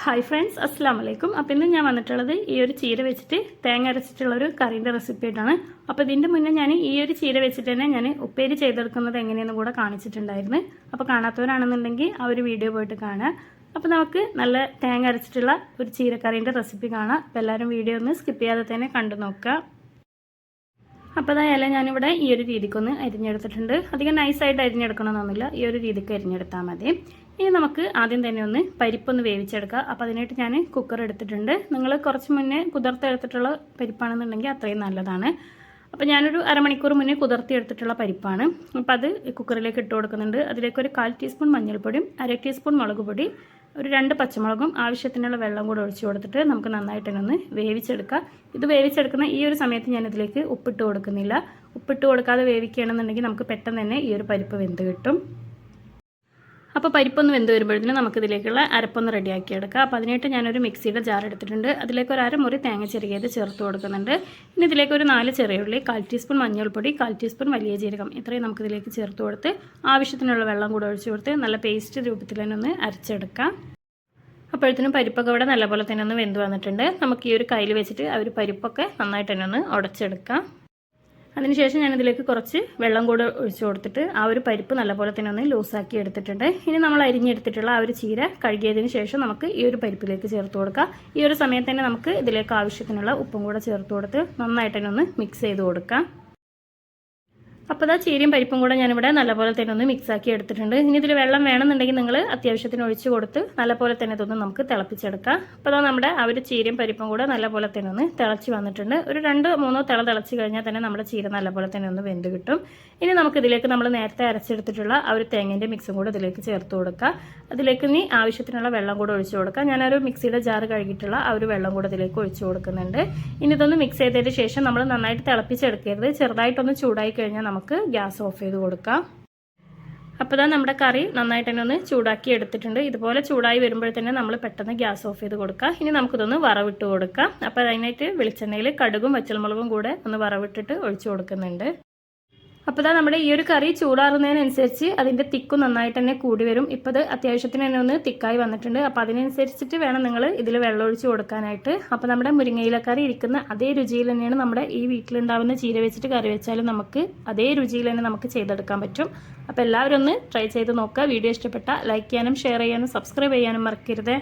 Hi friends അസ്സാം വലൈക്കും അപ്പോൾ ഇന്ന് ഞാൻ വന്നിട്ടുള്ളത് ഈ ഒരു ചീര വെച്ചിട്ട് തേങ്ങ അരച്ചിട്ടുള്ള ഒരു കറീന്റെ റെസിപ്പി ആയിട്ടാണ്. അപ്പോൾ ഇതിന്റെ മുന്നേ ഞാൻ ഈ ഒരു ചീര വെച്ചിട്ട് തന്നെ ഞാൻ ഉപ്പേരി ചെയ്തെടുക്കുന്നത് എങ്ങനെയെന്ന് കൂടെ കാണിച്ചിട്ടുണ്ടായിരുന്നു. അപ്പോൾ കാണാത്തവരാണെന്നുണ്ടെങ്കിൽ ആ ഒരു വീഡിയോ പോയിട്ട് കാണുക. അപ്പോൾ നമുക്ക് നല്ല തേങ്ങ അരച്ചിട്ടുള്ള ഒരു ചീരക്കറീന്റെ റെസിപ്പി കാണാം. അപ്പോൾ എല്ലാവരും വീഡിയോ ഒന്ന് സ്കിപ്പ് ചെയ്യാതെ തന്നെ കണ്ടു നോക്കുക. അപ്പോൾ അതായാലും ഞാനിവിടെ ഈ ഒരു രീതിക്കൊന്ന് അരിഞ്ഞെടുത്തിട്ടുണ്ട്. അധികം നൈസായിട്ട് അരിഞ്ഞെടുക്കണമെന്നൊന്നുമില്ല. ഈ ഒരു രീതിക്ക് അരിഞ്ഞെടുത്താൽ മതി. ഇനി നമുക്ക് ആദ്യം തന്നെ ഒന്ന് പരിപ്പൊന്ന് വേവിച്ചെടുക്കാം. അപ്പോൾ അതിനായിട്ട് ഞാൻ കുക്കർ എടുത്തിട്ടുണ്ട്. നിങ്ങൾ കുറച്ച് മുന്നേ കുതിർത്തെടുത്തിട്ടുള്ള പരിപ്പാണെന്നുണ്ടെങ്കിൽ അത്രയും നല്ലതാണ്. അപ്പോൾ ഞാനൊരു അരമണിക്കൂർ മുന്നേ കുതിർത്തി എടുത്തിട്ടുള്ള പരിപ്പാണ്. അപ്പോൾ അത് കുക്കറിലേക്ക് ഇട്ട് കൊടുക്കുന്നുണ്ട്. അതിലേക്ക് ഒരു കാൽ ടീസ്പൂൺ മഞ്ഞൾപ്പൊടിയും അര ടീസ്പൂൺ മുളക് പൊടി ഒരു രണ്ട് പച്ചമുളകും ആവശ്യത്തിനുള്ള വെള്ളം കൂടെ ഒഴിച്ചു കൊടുത്തിട്ട് നമുക്ക് നന്നായിട്ട് ഒന്ന് വേവിച്ചെടുക്കാം. ഇത് വേവിച്ചെടുക്കുന്ന ഈ ഒരു സമയത്ത് ഞാൻ ഇതിലേക്ക് ഉപ്പിട്ട് കൊടുക്കുന്നില്ല. ഉപ്പിട്ട് കൊടുക്കാതെ വേവിക്കുകയാണെന്നുണ്ടെങ്കിൽ നമുക്ക് പെട്ടെന്ന് തന്നെ ഈ ഒരു പരിപ്പ് വെന്ത് കിട്ടും. അപ്പോൾ പരിപ്പൊന്ന് വെന്ത് വരുമ്പോഴത്തേനും നമുക്കിതിലേക്കുള്ള അരപ്പൊന്ന് റെഡിയാക്കി എടുക്കാം അപ്പോൾ അതിനായിട്ട് ഞാനൊരു മിക്സിയുടെ ജാർ എടുത്തിട്ടുണ്ട്. അതിലേക്ക് ഒരു അരമുറി തേങ്ങ ചെറിയത് ചേർത്ത് കൊടുക്കുന്നുണ്ട്. ഇനി ഇതിലേക്ക് ഒരു നാല് ചെറിയുള്ളി കാൽ ടീസ്പൂൺ മഞ്ഞൾപ്പൊടി കാൽ ടീസ്പൂൺ വലിയ ജീരകം ഇത്രയും നമുക്കിതിലേക്ക് ചേർത്ത് കൊടുത്ത് ആവശ്യത്തിനുള്ള വെള്ളം കൂടെ ഒഴിച്ച് കൊടുത്ത് നല്ല പേസ്റ്റ് രൂപത്തിൽ തന്നെ ഒന്ന് അരച്ചെടുക്കാം. അപ്പോഴത്തേനും പരിപ്പൊക്കെ ഇവിടെ നല്ലപോലെ തന്നെ ഒന്ന് വെന്ത് വന്നിട്ടുണ്ട്. നമുക്ക് ഈ ഒരു കയ്യിൽ വെച്ചിട്ട് ആ ഒരു പരിപ്പൊക്കെ നന്നായിട്ട് തന്നെ ഒന്ന് ഉടച്ചെടുക്കാം. അതിനുശേഷം ഞാനിതിലേക്ക് കുറച്ച് വെള്ളം കൂടെ ഒഴിച്ചു കൊടുത്തിട്ട് ആ ഒരു പരിപ്പ് നല്ലപോലെ തന്നെ ഒന്ന് ലൂസാക്കി എടുത്തിട്ടുണ്ട്. ഇനി നമ്മൾ അരിഞ്ഞെടുത്തിട്ടുള്ള ആ ഒരു ചീര കഴുകിയതിന് ശേഷം നമുക്ക് ഈ ഒരു പരിപ്പിലേക്ക് ചേർത്ത് കൊടുക്കാം. ഈ ഒരു സമയത്ത് തന്നെ നമുക്ക് ഇതിലേക്ക് ആവശ്യത്തിനുള്ള ഉപ്പും കൂടെ ചേർത്ത് കൊടുത്ത് നന്നായിട്ട് തന്നെ ഒന്ന് മിക്സ് ചെയ്ത് കൊടുക്കാം. അപ്പോൾ ഇതാ ചീരയും പരിപ്പും കൂടെ ഞാനിവിടെ നല്ലപോലെ തന്നെ ഒന്ന് മിക്സ് ആക്കി എടുത്തിട്ടുണ്ട്. ഇനി ഇതിൽ വെള്ളം വേണമെന്നുണ്ടെങ്കിൽ നിങ്ങൾ അത്യാവശ്യത്തിന് ഒഴിച്ച് കൊടുത്ത് നല്ലപോലെ തന്നെ ഇതൊന്ന് നമുക്ക് തിളപ്പിച്ചെടുക്കാം. അപ്പോൾ അതാ നമ്മുടെ ആ ഒരു ചീരയും പരിപ്പും കൂടെ നല്ലപോലെ തന്നെ ഒന്ന് തിളച്ച് വന്നിട്ടുണ്ട്. ഒരു രണ്ട് മൂന്നോ തിള തിളച്ച് കഴിഞ്ഞാൽ തന്നെ നമ്മുടെ ചീര നല്ലപോലെ തന്നെ ഒന്ന് വെന്ത് കിട്ടും. ഇനി നമുക്ക് ഇതിലേക്ക് നമ്മൾ നേരത്തെ അരച്ചെടുത്തിട്ടുള്ള ആ ഒരു തേങ്ങേന്റെ മിക്സും കൂടെ ഇതിലേക്ക് ചേർത്ത് കൊടുക്കുക അതിലേക്ക് ഇനി ആവശ്യത്തിനുള്ള വെള്ളം കൂടെ ഒഴിച്ച് കൊടുക്കുക ഞാനൊരു മിക്സിയുടെ ജാറ് കഴുകിയിട്ടുള്ള ആ ഒരു വെള്ളം കൂടെ ഇതിലേക്ക് ഒഴിച്ച് കൊടുക്കുന്നുണ്ട്. ഇനി ഇതൊന്ന് മിക്സ് ചെയ്തതിന് ശേഷം നമ്മൾ നന്നായിട്ട് തിളപ്പിച്ചെടുക്കരുത്. ചെറുതായിട്ടൊന്ന് ചൂടായി കഴിഞ്ഞാൽ നമുക്ക് ഗ്യാസ് ഓഫ് ചെയ്ത് കൊടുക്കാം. അപ്പോൾ തന്നെ നമ്മുടെ കറി നന്നായിട്ട് തന്നെ ഒന്ന് ചൂടാക്കി എടുത്തിട്ടുണ്ട്. ഇതുപോലെ ചൂടായി വരുമ്പോഴത്തന്നെ നമ്മൾ പെട്ടെന്ന് ഗ്യാസ് ഓഫ് ചെയ്ത് കൊടുക്കാം. ഇനി നമുക്കിതൊന്ന് വറവിട്ട് കൊടുക്കാം. അപ്പോൾ അതിനായിട്ട് വെളിച്ചെണ്ണയിൽ കടുകും പച്ചമുളകും കൂടെ ഒന്ന് വറവിട്ടിട്ട് ഒഴിച്ചു കൊടുക്കുന്നുണ്ട്. അപ്പോൾ ഇതാ നമ്മുടെ ഈ ഒരു കറി ചൂടാറുന്നതിനനുസരിച്ച് അതിന്റെ തിക്ക് നന്നായിട്ട് തന്നെ കൂടി വരും. ഇപ്പോൾ ഇത് അത്യാവശ്യത്തിന് തന്നെ ഒന്ന് തിക്കായി വന്നിട്ടുണ്ട്. അപ്പോൾ അതിനനുസരിച്ചിട്ട് വേണം നിങ്ങൾ ഇതിൽ വെള്ളം ഒഴിച്ച് കൊടുക്കാനായിട്ട്. അപ്പോൾ നമ്മുടെ മുരിങ്ങയില കറി ഇരിക്കുന്ന അതേ രുചിയിൽ തന്നെയാണ് നമ്മുടെ ഈ വീട്ടിലുണ്ടാവുന്ന ചീര വെച്ചിട്ട് കറി വെച്ചാലും നമുക്ക് അതേ രുചിയിൽ തന്നെ നമുക്ക് ചെയ്തെടുക്കാൻ പറ്റും. അപ്പോൾ എല്ലാവരും ഒന്ന് ട്രൈ ചെയ്ത് നോക്കുക. വീഡിയോ ഇഷ്ടപ്പെട്ട ലൈക്ക് ചെയ്യാനും ഷെയർ ചെയ്യാനും സബ്സ്ക്രൈബ് ചെയ്യാനും മറക്കരുത്.